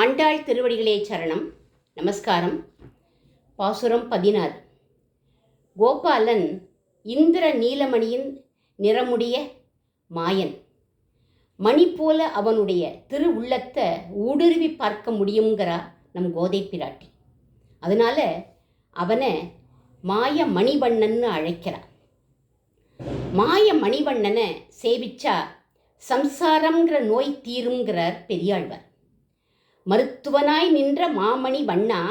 ஆண்டாள் திருவடிகளே சரணம். நமஸ்காரம். பாசுரம் பதினாறு. கோபாலன் இந்திர நீலமணியின் நிறமுடைய மாயன். மணி போல அவனுடைய திரு உள்ளத்தை ஊடுருவி பார்க்க முடியுங்கிறா நம் கோதை பிராட்டி. அதனால அவனை மாய மணிவண்ணன்னு அழைக்கிறான். மாய மணிவண்ணனை சேவிச்சா சம்சாரம்ங்கிற நோய் தீருங்கிறார் பெரியாழ்வார். மருத்துவனாய் நின்ற மாமணி வண்ணா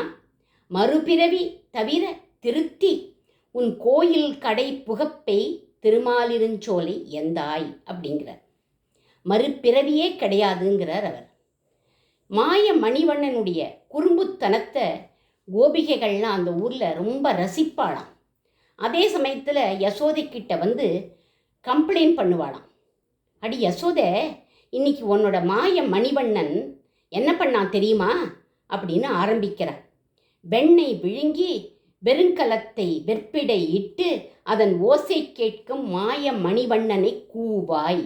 மறுபிறவி தவிர திருத்தி உன் கோயில் கடை புகப்பை திருமாலிருஞ்சோலை எந்தாய்? அப்படிங்கிறார். மறுபிறவியே கிடையாதுங்கிறார் அவர். மாய மணிவண்ணனுடைய குறும்புத்தனத்தை கோபிகைகள்லாம் அந்த ஊரில் ரொம்ப ரசிப்பாளாம். அதே சமயத்தில் யசோதைக்கிட்ட வந்து கம்ப்ளைண்ட் பண்ணுவாளாம். அடி யசோதை இன்னைக்கு உன்னோட மாய மணிவண்ணன் என்ன பண்ணான் தெரியுமா? அப்படின்னு ஆரம்பிக்கிறார். வெண்ணை விழுங்கி வெறுங்கலத்தை வெற்பிடை இட்டு அதன் ஓசை கேட்கும் மாய மணிவண்ணனை கூவாய்.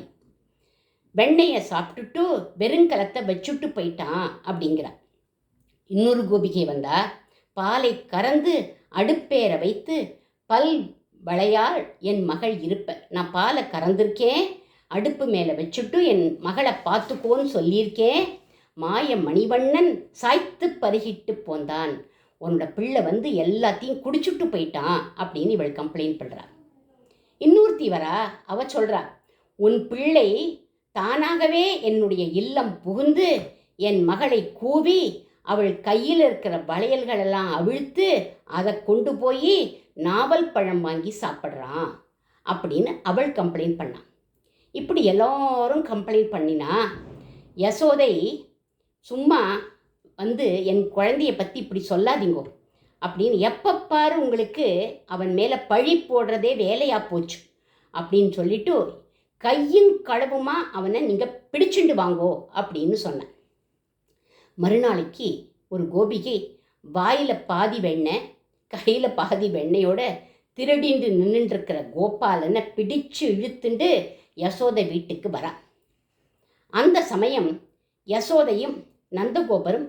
வெண்ணையை சாப்பிட்டுட்டு வெறுங்கலத்தை வச்சுட்டு போயிட்டான் அப்படிங்கிறார். இன்னொரு கோபிகை வந்தா பாலை கறந்து அடுப்பேற வைத்து பல் வளையால் என் மகள் இருப்ப நான் பாலை கறந்திருக்கேன் அடுப்பு மேலே வச்சுட்டு என் மகளை பார்த்துக்கோன்னு சொல்லியிருக்கேன் மாய மணிவண்ணன் சாய்த்து பருகிட்டு போந்தான். உன்னோட பிள்ளை வந்து எல்லாத்தையும் குடிச்சுட்டு போயிட்டான் அப்படின்னு இவள் கம்ப்ளைண்ட் பண்ணுறா இன்னொருத்தி வரா அவ சொல்கிறா உன் பிள்ளை தானாகவே என்னுடைய இல்லம் புகுந்து என் மகளை கூவி அவள் கையில் இருக்கிற வளையல்களெல்லாம் அவிழ்த்து அதை கொண்டு போய் நாவல் பழம் வாங்கி சாப்பிட்றான் அப்படின்னு அவள் கம்ப்ளைண்ட் பண்ணான் இப்படி எல்லாரும் கம்ப்ளைண்ட் பண்ணினா யசோதை சும்மா வந்து என் குழந்தைய பற்றி இப்படி சொல்லாதீங்கோ. அப்படின்னு எப்பப்பாரு உங்களுக்கு அவன் மேலே பழி போடுறதே வேலையாக போச்சு. அப்படின்னு சொல்லிட்டு கையும் களவுமா அவனை நீங்கள் பிடிச்சுண்டு வாங்கோ அப்படின்னு சொன்னேன். மறுநாளைக்கு ஒரு கோபிகை வாயில் பாதி வெண்ணெய் கையில் பாதி வெண்ணையோட திருடிண்டு நின்றுட்டுருக்கிற கோபாலனை பிடிச்சு இழுத்துண்டு யசோதை வீட்டுக்கு வரா அந்த சமயம் யசோதையும் நந்தகோபரும்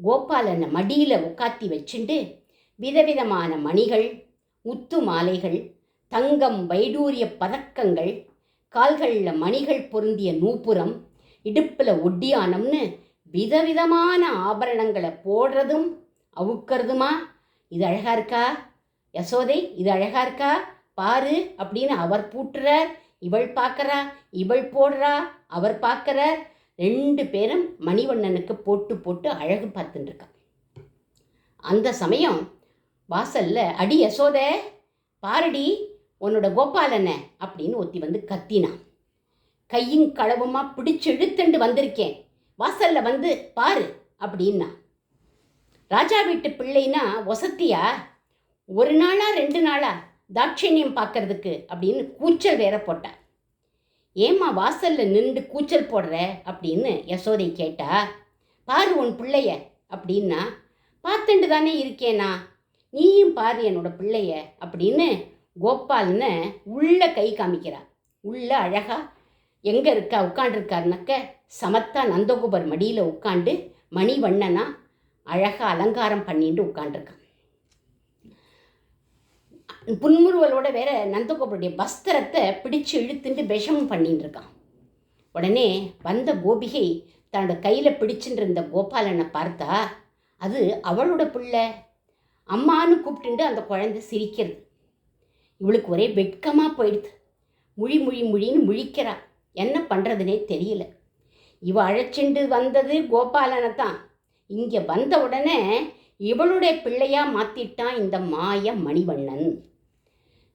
கோபாலனை மடியில் உட்காத்தி வச்சுண்டு விதவிதமான மணிகள் முத்து மாலைகள் தங்கம் வைடூரிய பதக்கங்கள் கால்களில் மணிகள் பொருந்திய நூப்புரம் இடுப்பில் ஒட்டியானம்னு விதவிதமான ஆபரணங்களை போடுறதும் அவுக்கிறதுமா? இது அழகா இருக்கா? யசோதை இது அழகா இருக்கா? பாரு அப்படின்னு அவர் பூட்டுறார் இவள் பார்க்கறா இவள் போடுறா அவர் பார்க்குறார் ரெண்டு பேரும் மணிவண்ணனுக்கு போட்டு போட்டு அழகு பார்த்துட்டுருக்கான் அந்த சமயம் வாசல்ல அடி யசோதே பாரடி உன்னோட கோபாலனை அப்படின்னு ஒத்தி வந்து கத்தினான். கையும் களவுமா பிடிச்சு இழுத்துண்டு வந்திருக்கேன். வாசல்ல வந்து பாரு அப்படின்னா ராஜா வீட்டு பிள்ளைனா ஒசத்தியா? ஒரு நாளா ரெண்டு நாளா தாட்சண்யம் பார்க்கறதுக்கு அப்படின்னு கூச்சல் வேற போட்டான். ஏம்மா வாசல்ல நின்று கூச்சல் போடுற? அப்படின்னு யசோதை கேட்டா பாரு உன் பிள்ளைய அப்படின்னா பார்த்துட்டு தானே இருக்கேனா? நீயும் பாரு என்னோட பிள்ளைய அப்படின்னு கோபால்னு உள்ள கை காமிக்கிறா. உள்ள அழகா எங்கே இருக்கா? உட்காண்டிருக்காருனாக்க சமத்தா நந்தகோபர் மடியில் உட்காண்டு மணிவண்ணனா அழகா அலங்காரம் பண்ணிட்டு உட்காண்டிருக்கான் புன்முறுவலோட வேற நந்தகோபருடைய வஸ்திரத்தை பிடிச்சு இழுத்துட்டு விஷமம் பண்ணிட்டு இருக்கான் உடனே வந்த கோபிகை தன்னோட கையில் பிடிச்சுட்டு இருந்த கோபாலனை பார்த்தா அது அவளோட பிள்ளை. அம்மான்னு கூப்பிட்டுண்டு அந்த குழந்தை சிரிக்கிறது. இவளுக்கு ஒரே வெட்கமாக போயிடுது. முழி முழி முழின்னு முழிக்கிறா. என்ன பண்ணுறதுனே தெரியல. இவ அழைச்சிண்டு வந்தது கோபாலனை தான். இங்கே வந்த உடனே இவளுடைய பிள்ளையாக மாற்றிட்டான் இந்த மாய மணிவண்ணன்.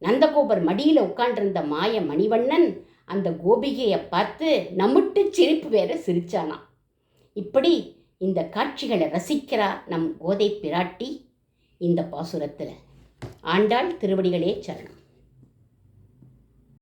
நந்தகோபர் மடியில் உட்காண்டிருந்த மாய மணிவண்ணன் அந்த கோபிகையை பார்த்து நம்மிட்டு சிரிப்பு வேற சிரிச்சானாம் இப்படி இந்த காட்சிகளை ரசிக்கிறா நம் கோதை பிராட்டி இந்த பாசுரத்தில். ஆண்டாள் திருவடிகளே சரணம்.